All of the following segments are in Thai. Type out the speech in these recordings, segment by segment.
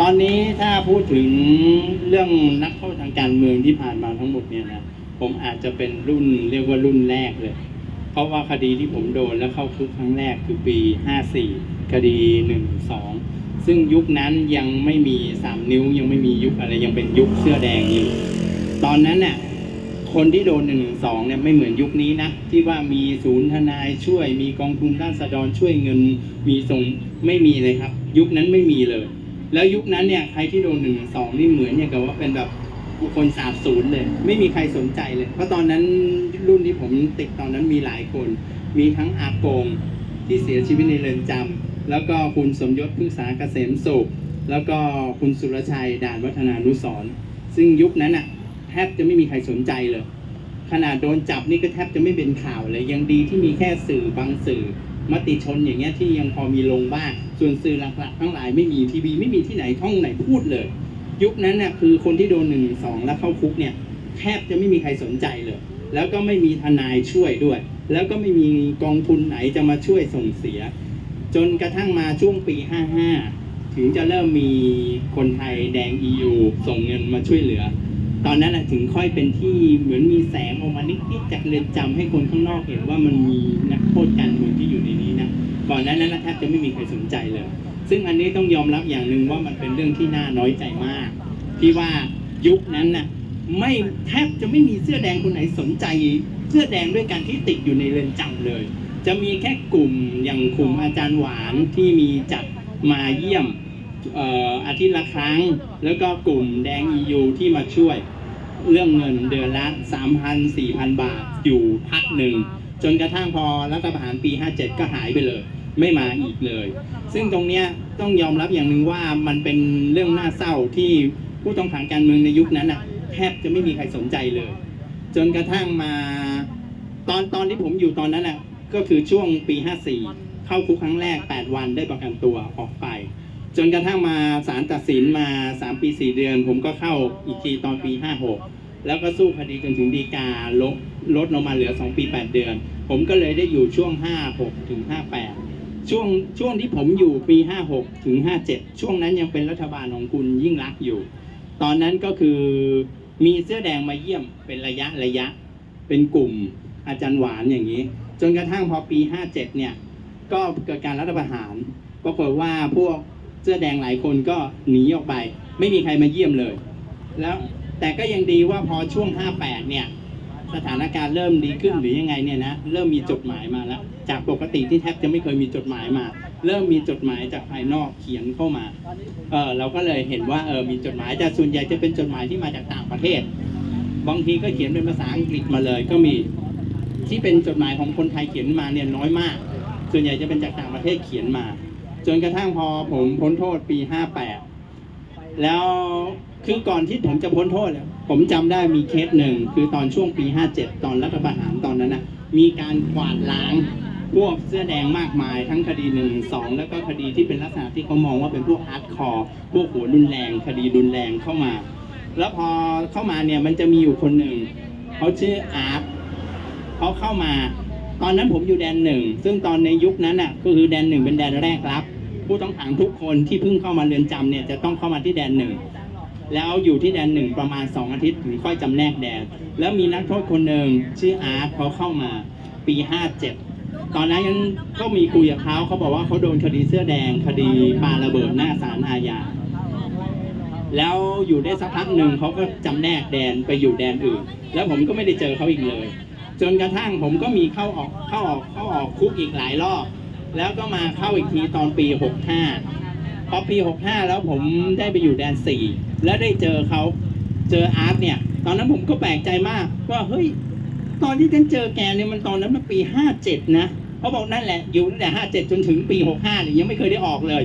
ตอนนี้ถ้าพูดถึงเรื่องนักโทษทางการเมืองที่ผ่านมาทั้งหมดเนี่ยนะผมอาจจะเป็นรุ่นเรียกว่ารุ่นแรกเลย เพราะว่าคดีที่ผมโดนแล้วเข้าคุกครั้งแรกคือปี 54 คดี 1 2 ซึ่งยุคนั้นยังไม่มี 3 นิ้วยังไม่มียุคอะไรยังเป็นยุคเสื้อแดงอยู่ ตอนนั้นน่ะ คนที่โดนหนึ่งสองเนี่ยไม่เหมือนยุคนี้นะ ที่ว่ามีศูนย์ทนายช่วย มีกองทุนราษฎรช่วยเงิน มีส่งไม่มีเลยครับ ยุคนั้นไม่มีเลย แล้วยุคนั้นเนี่ยใครที่โดนหนึ่งสองนี่เหมือนอย่างกับว่าเป็นแบบบุคคลสาบสูญเลย ไม่มีใครสนใจเลย เพราะตอนนั้นรุ่นที่ผมติดตอนนั้นมีหลายคน มีทั้งอาโกงที่เสียชีวิตในเรือนจำแล้วก็คุณสมยศพึ่งษาเกษมสุขแล้วก็คุณสุรชัยด่านวัฒนานุสรณ์ซึ่งยุคนั้นอะ ทบจะไม่มีใครสนใจเลย ขนาดโดนจับนี่ก็แทบจะไม่เป็นข่าวเลย ยังดีที่มีแค่สื่อบางสื่อมติชนอย่างเงี้ยที่ยังพอมีลงบ้าง ส่วนสื่อหลักๆทั้งหลายไม่มีทีวีไม่มีที่ไหนท่องไหนพูดเลย ยุคนั้นน่ะคือคนที่โดนหนึ่งสองแล้วเข้าคุกเนี่ยแทบจะไม่มีใครสนใจเลย แล้วก็ไม่มีทนายช่วยด้วย แล้วก็ไม่มีกองทุนไหนจะมาช่วยส่งเสีย จนกระทั่งมาช่วงปี 55 ถึงจะเริ่มมีคนไทยแดง EU ส่งเงินมาช่วยเหลือ ตอนนั้นน่ะถึงค่อยเป็นที่เหมือนมีแสงออกมานิดๆจากเรือนจำให้คนข้างนอกเห็นว่ามันมีนักโทษการเมืองที่อยู่ในนี้นะก่อนหนั้นนั้นแทบจะไม่มีใครสนใจเลย ซึ่งอันนี้ต้องยอมรับอย่างหนึ่งว่ามันเป็นเรื่องที่น่าน้อยใจมาก ที่ว่ายุคนั้นน่ะไม่แทบจะไม่มีเสื้อแดงคนไหนสนใจ เสื้อแดงด้วยกันที่ติดอยู่ในเรือนจำเลย จะมีแค่กลุ่มอย่างกลุ่มอาจารย์หวานที่มีจัดมาเยี่ยมอาทิตย์ละครั้ง แล้วก็กลุ่มแดง EU ที่มาช่วย เรื่องเงินเดือนละ3,000 4,000 บาทอยู่พักหนึ่ง จนกระทั่งพอรัฐประหารปี 57 ก็หายไปเลย ไม่มาอีกเลย ซึ่งตรงเนี้ยต้องยอมรับอย่างหนึ่งว่ามันเป็นเรื่องน่าเศร้าที่ผู้ต้องขังการเมืองในยุคนั้นน่ะแทบจะไม่มีใครสนใจเลย จนกระทั่งมาตอนตอนที่ผมอยู่ตอนนั้นนะก็คือช่วงปี 54 เข้าคุกครั้งแรก 8 วันได้ประกันตัวออกไป จนกระทั่งมาศาลตัดสินมา 3 ปี 4 เดือน ผมก็เข้าอีกทีตอนปี 56 แล้วก็สู้คดีจนถึงฎีกาลดลดลงมาเหลือ 2 ปี 8 เดือน ผมก็เลยได้อยู่ช่วง 56 ถึง 58 ช่วงช่วงที่ผมอยู่ปี 56 ถึง 57 ช่วงนั้นยังเป็นรัฐบาลของคุณยิ่งรักอยู่ ตอนนั้นก็คือมีเสื้อแดงมาเยี่ยมเป็นระยะระยะ เป็นกลุ่มอาจารย์หวานอย่างนี้ จนกระทั่งพอปี 57 เนี่ย ก็เกิดการรัฐประหารปรากฏว่าพวก เสื้อแดงหลายคนก็หนีออกไป ไม่มีใครมาเยี่ยมเลย แล้วแต่ก็ยังดีว่าพอช่วง 58 เนี่ย สถานการณ์เริ่มดีขึ้นหรือยังไงเนี่ยนะเริ่มมีจดหมายมาแล้ว จากปกติที่แทบจะไม่เคยมีจดหมายมา เริ่มมีจดหมายจากภายนอกเขียนเข้ามาเออเราก็เลยเห็นว่าเออมีจดหมายแต่ส่วนใหญ่จะเป็นจดหมายที่มาจากต่างประเทศ บางทีก็เขียนเป็นภาษาอังกฤษมาเลยก็มีที่เป็นจดหมายของคนไทยเขียนมาเนี่ยน้อยมาก ส่วนใหญ่จะเป็นจากต่างประเทศเขียนมา จนกระทั่งพอผมพ้นโทษปี 58 แล้วคือก่อนที่ผมจะพ้นโทษเนี่ยผมจำได้มีเคสหนึ่งคือตอนช่วงปี 57 ตอนรัฐประหารตอนนั้นนะมีการกวาดล้างพวกเสื้อแดงมากมาย ทั้งคดีหนึ่งสองแล้วก็คดีที่เป็นลักษณะที่เขามองว่าเป็นพวกฮาร์ดคอร์พวกหัวรุนแรง คดีรุนแรงเข้ามา แล้วพอเข้ามาเนี่ยมันจะมีอยู่คนหนึ่งเขาชื่ออาร์ตเขาเข้ามา ตอนนั้นผมอยู่แดนหนึ่งซึ่งตอนในยุคนั้นน่ะก็คือแดนหนึ่งเป็นแดนแรกรับ ผู้ต้องขังทุกคนที่เพิ่งเข้ามาเรือนจำเนี่ยจะต้องเข้ามาที่แดนหนึ่งแล้วอยู่ที่แดนหนึ่งประมาณ 2 อาทิตย์ถึงค่อยจำแนกแดน แล้วมีนักโทษคนหนึ่งชื่ออาร์ตเขาเข้ามาปี 57 ตอนนั้นยังก็มีคุยกับเขาเขาบอกว่าเขาโดนคดีเสื้อแดงคดีปาระเบิดหน้าศาลอาญาแล้วอยู่ได้สักพักหนึ่งเขาก็จำแนกแดนไปอยู่แดนอื่น แล้วผมก็ไม่ได้เจอเขาอีกเลย จนกระทั่งผมก็มีเข้าออกเข้าออกเข้าออกคุกอีกหลายรอบ แล้วก็มาเข้าอีกทีตอนปี 65 พอปี 65 แล้วผมได้ไปอยู่แดน 4 แล้วได้เจอเขาเจออาร์ตเนี่ย ตอนนั้นผมก็แปลกใจมากว่าเฮ้ย ตอนที่ฉันเจอแกเนี่ยมันตอนนั้นมันปี 57 นะเขาบอกนั่นแหละอยู่ตั้งแต่ 57 จนถึงปี 65เนี่ยยังไม่เคยได้ออกเลย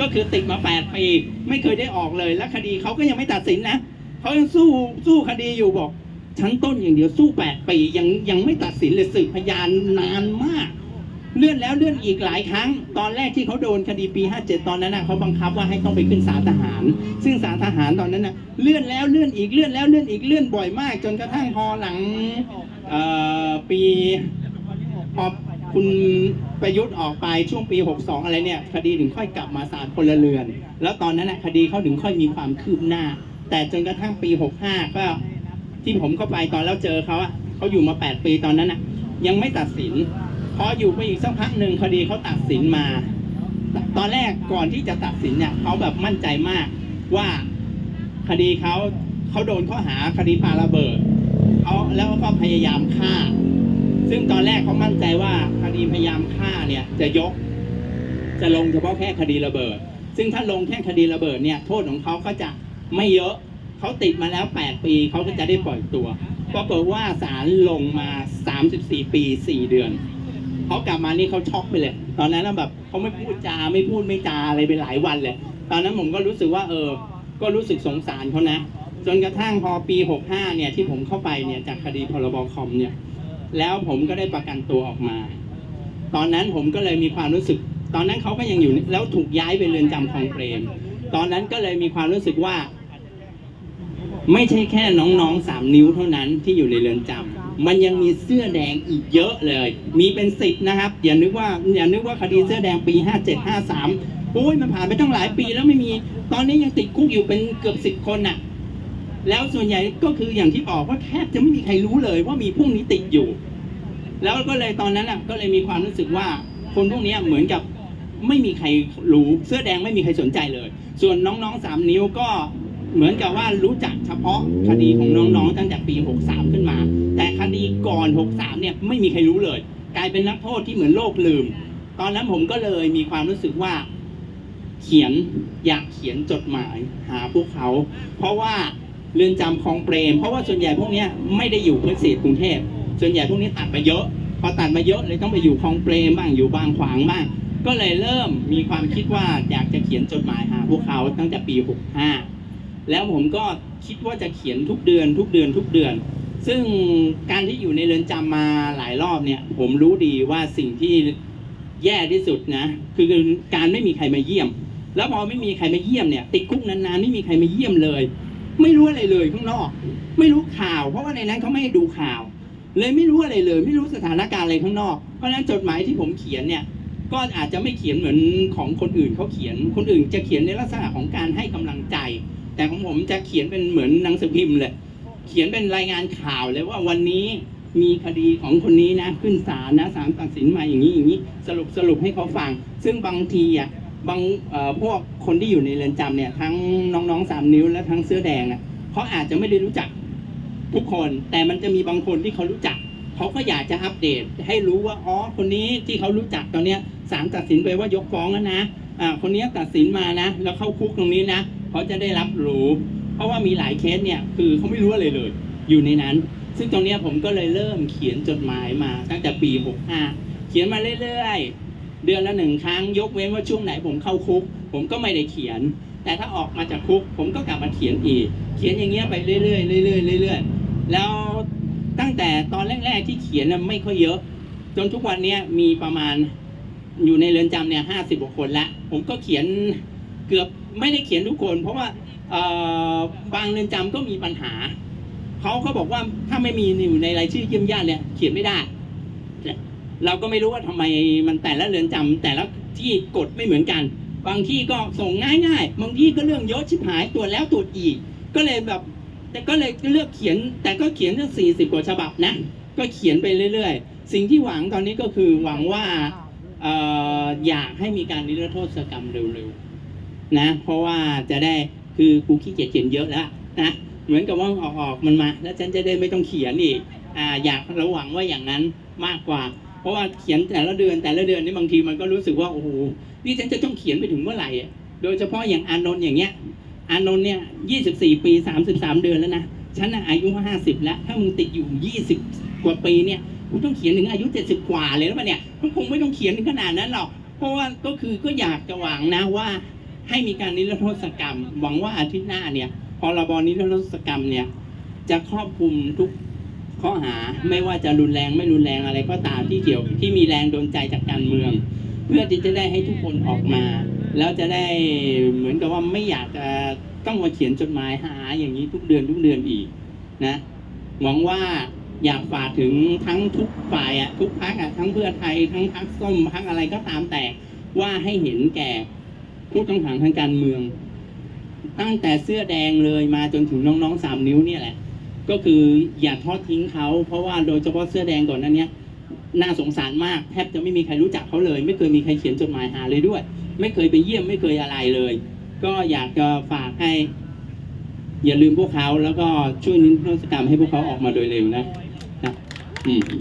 ก็คือติดมา 8 ปี ไม่เคยได้ออกเลย และคดีเขาก็ยังไม่ตัดสินนะเขายังสู้สู้คดีอยู่บอกชั้นต้นอย่างเดียวสู้ 8 ปียังยังไม่ตัดสินเลยสืบพยานนานมาก เลื่อนแล้วเลื่อนอีกหลายครั้ง ตอนแรกที่เขาโดนคดีปี 57 ตอนนั้นนะเขาบังคับว่าให้ต้องไปขึ้นศาลทหาร ซึ่งศาลทหารตอนนั้นนะเลื่อนแล้วเลื่อนอีกเลื่อนแล้วเลื่อนอีกเลื่อนบ่อยมาก จนกระทั่งพอหลังปีพอคุณประยุทธ์ออกไปช่วงปี 62 อะไรเนี่ย คดีถึงค่อยกลับมาศาลพลเรือน แล้วตอนนั้นนะคดีเขาถึงค่อยมีความคืบหน้า แต่จนกระทั่งปี 65 ก็ที่ผมเข้าไปตอนแล้วเจอเขาอะเขาอยู่มา 8 ปีตอนนั้นอะยังไม่ตัดสิน พออยู่ไปอีกสักพักหนึ่งคดีเขาตัดสินมา ตอนแรกก่อนที่จะตัดสินเนี่ยเขาแบบมั่นใจมากว่าคดีเขาเขาโดนข้อหาคดีปาระเบิดเขาแล้วก็พยายามฆ่า ซึ่งตอนแรกเขามั่นใจว่าคดีพยายามฆ่าเนี่ยจะยก จะลงเฉพาะแค่คดีระเบิด ซึ่งถ้าลงแค่คดีระเบิดเนี่ยโทษของเขาก็จะไม่เยอะเขาติดมาแล้ว 8 ปีเขาก็จะได้ปล่อยตัวปรากฏว่าศาลลงมา 34 ปี 4 เดือน เขากลับมานี่เขาช็อกไปเลย ตอนนั้นนะแบบเขาไม่พูดจาไม่พูดไม่จาอะไรไปหลายวันเลย ตอนนั้นผมก็รู้สึกว่าเออ ก็รู้สึกสงสารเขานะ จนกระทั่งพอปี 65 เนี่ยที่ผมเข้าไปเนี่ยจากคดีพรบคอมเนี่ย แล้วผมก็ได้ประกันตัวออกมา ตอนนั้นผมก็เลยมีความรู้สึก ตอนนั้นเขาก็ยังอยู่แล้วถูกย้ายไปเรือนจำคลองเปรม ตอนนั้นก็เลยมีความรู้สึกว่า ไม่ใช่แค่น้องๆสามนิ้วเท่านั้นที่อยู่ในเรือนจำ มันยังมีเสื้อแดงอีกเยอะเลย มีเป็นสิบนะครับอย่านึกว่าอย่านึกว่าคดีเสื้อแดงปีห้าเจ็ดห้าสามโอ้ยมันผ่านไปตั้งหลายปีแล้วไม่มีตอนนี้ยังติดคุกอยู่เป็นเกือบสิบคนน่ะแล้วส่วนใหญ่ก็คืออย่างที่บอกว่าแทบจะไม่มีใครรู้เลยว่ามีพวกนี้ติดอยู่ แล้วก็เลยตอนนั้นอะก็เลยมีความรู้สึกว่าคนพวกนี้เหมือนกับไม่มีใครรู้เสื้อแดงไม่มีใครสนใจเลย ส่วนน้องๆสามนิ้วก็ เหมือนกับว่ารู้จักเฉพาะคดีของน้องๆตั้งแต่ปี 63 ขึ้นมา แต่คดีก่อน 63 เนี่ยไม่มีใครรู้เลย กลายเป็นนักโทษที่เหมือนโลกลืม ตอนนั้นผมก็เลยมีความรู้สึกว่า เขียนอยากเขียนจดหมายหาพวกเขา เพราะว่าเรือนจำคลองเปรม เพราะว่าส่วนใหญ่พวกเนี้ยไม่ได้อยู่พื้นที่กรุงเทพส่วนใหญ่พวกนี้ตัดมาเยอะ พอตัดมาเยอะเลยต้องไปอยู่คลองเปรมบ้างอยู่บางขวางบ้างก็เลยเริ่มมีความคิดว่าอยากจะเขียนจดหมายหาพวกเขาตั้งแต่ปี 65 แล้วผมก็คิดว่าจะเขียนทุกเดือน ทุกเดือน ทุกเดือน ซึ่งการที่อยู่ในเรือนจำมาหลายรอบเนี่ย ผมรู้ดีว่าสิ่งที่แย่ที่สุดนะ คือการไม่มีใครมาเยี่ยม แล้วพอไม่มีใครมาเยี่ยมเนี่ย ติดคุกนานๆไม่มีใครมาเยี่ยมเลย ไม่รู้อะไรเลยข้างนอก ไม่รู้ข่าว เพราะว่าในนั้นเขาไม่ให้ดูข่าว เลยไม่รู้อะไรเลย ไม่รู้สถานการณ์อะไรข้างนอก เพราะฉะนั้นจดหมายที่ผมเขียนเนี่ยก็อาจจะไม่เขียนเหมือนของคนอื่นเขาเขียน คนอื่นจะเขียนในลักษณะของการให้กำลังใจ แต่ของผมจะเขียนเป็นเหมือนหนังสือพิมพ์เลย เขียนเป็นรายงานข่าวเลยว่าวันนี้มีคดีของคนนี้นะ ขึ้นศาลนะศาลตัดสินมาอย่างนี้อย่างนี้ สรุปสรุปให้เขาฟัง ซึ่งบางทีอะบางพวกคนที่อยู่ในเรือนจำเนี่ย ทั้งน้องๆสามนิ้วและทั้งเสื้อแดงอะเขาอาจจะไม่ได้รู้จักทุกคน แต่มันจะมีบางคนที่เขารู้จักเขาก็อยากจะอัปเดตให้รู้ว่าอ๋อคนนี้ที่เขารู้จักตอนเนี้ยศาลตัดสินไปว่ายกฟ้องแล้วนะอ่าคนนี้ตัดสินมานะ แล้วเข้าคุกตรงนี้นะ เขาจะได้รับรู้ เพราะว่ามีหลายเคสเนี่ยคือเขาไม่รู้อะไรเลย อยู่ในนั้น ซึ่งตรงนี้ผมก็เลยเริ่มเขียนจดหมายมาตั้งแต่ปี 65 เขียนมาเรื่อยๆ เดือนละหนึ่งครั้งยกเว้นว่าช่วงไหนผมเข้าคุก ผมก็ไม่ได้เขียน แต่ถ้าออกมาจากคุก ผมก็กลับมาเขียนอีก เขียนอย่างเงี้ยไปเรื่อยๆเรื่อยๆเรื่อยๆแล้วตั้งแต่ตอนแรกๆที่เขียนไม่ค่อยเยอะ จนทุกวันนี้มีประมาณอยู่ในเรือนจำเนี่ยห้าสิบกว่าคนละ ผมก็เขียนเกือบ ไม่ได้เขียนทุกคน เพราะว่าบางเรือนจำก็มีปัญหาเขาเขาบอกว่าถ้าไม่มีอยู่ในรายชื่อเยี่ยมญาติเนี่ยเขียนไม่ได้ เราก็ไม่รู้ว่าทำไมมันแต่ละเรือนจำแต่ละที่กฎไม่เหมือนกัน บางที่ก็ส่งง่ายๆ บางที่ก็เรื่องเยอะชิบหายตรวจแล้วตรวจอีก ก็เลยแบบ แต่ก็เลยเลือกเขียน แต่ก็เขียนตั้งสี่สิบกว่าฉบับนะ ก็เขียนไปเรื่อยๆ สิ่งที่หวังตอนนี้ก็คือหวังว่าอออยากให้มีการนิรโทษกรรมเร็วๆ นะ เพราะว่าจะได้คือกูขี้เกียจเขียนเยอะแล้วนะเหมือนกับว่าออกออกมันมา แล้วฉันจะได้ไม่ต้องเขียนอีกอ่าอยากระหวังว่าอย่างนั้นมากกว่า เพราะว่าเขียนแต่ละเดือนแต่ละเดือนนี่บางทีมันก็รู้สึกว่าโอ้โหนี่ฉันจะต้องเขียนไปถึงเมื่อไหร่อะโดยเฉพาะอย่างอานนท์อย่างเงี้ยอานนท์เนี่ยยี่สิบสี่ปีสามสิบสามเดือนแล้วนะฉันอายุห้าสิบแล้ว ถ้ามึงติดอยู่ยี่สิบกว่าปีเนี่ยกูต้องเขียนถึงอายุเจ็ดสิบกว่าเลยแล้วปะเนี่ยมันคงไม่ต้องเขียนถึงขนาดนั้นหรอกเพราะว่าก็คือก็อยากจะหวังนะว่า ให้มีการนิรโทษกรรม หวังว่าอาทิตย์หน้าเนี่ยพรบนิรโทษกรรมเนี่ยจะครอบคลุมทุกข้อหาไม่ว่าจะรุนแรงไม่รุนแรงอะไรก็ตามที่เกี่ยวที่มีแรงโดนใจจากการเมือง เพื่อที่จะได้ให้ทุกคนออกมา แล้วจะได้เหมือนกับว่าไม่อยากจะต้องมาเขียนจดหมายหาอย่างนี้ทุกเดือนทุกเดือนอีกนะหวังว่าอยากฝากถึงทั้งทุกฝ่ายอะทุกพักอะทั้งเพื่อไทยทั้งพักส้มพักอะไรก็ตามแต่ว่าให้เห็นแก่ ผู้ต้องขังทางการเมือง ตั้งแต่เสื้อแดงเลยมาจนถึงน้องๆสามนิ้วเนี่ยแหละ ก็คืออย่าทอดทิ้งเขา เพราะว่าโดยเฉพาะเสื้อแดงก่อนนั้นเนี้ยน่าสงสารมากแทบจะไม่มีใครรู้จักเขาเลย ไม่เคยมีใครเขียนจดหมายหาเลยด้วย ไม่เคยไปเยี่ยมไม่เคยอะไรเลย ก็อยากจะฝากให้ อย่าลืมพวกเขาแล้วก็ช่วยนิรโทษกรรมให้พวกเขาออกมาโดยเร็วนะนะอืม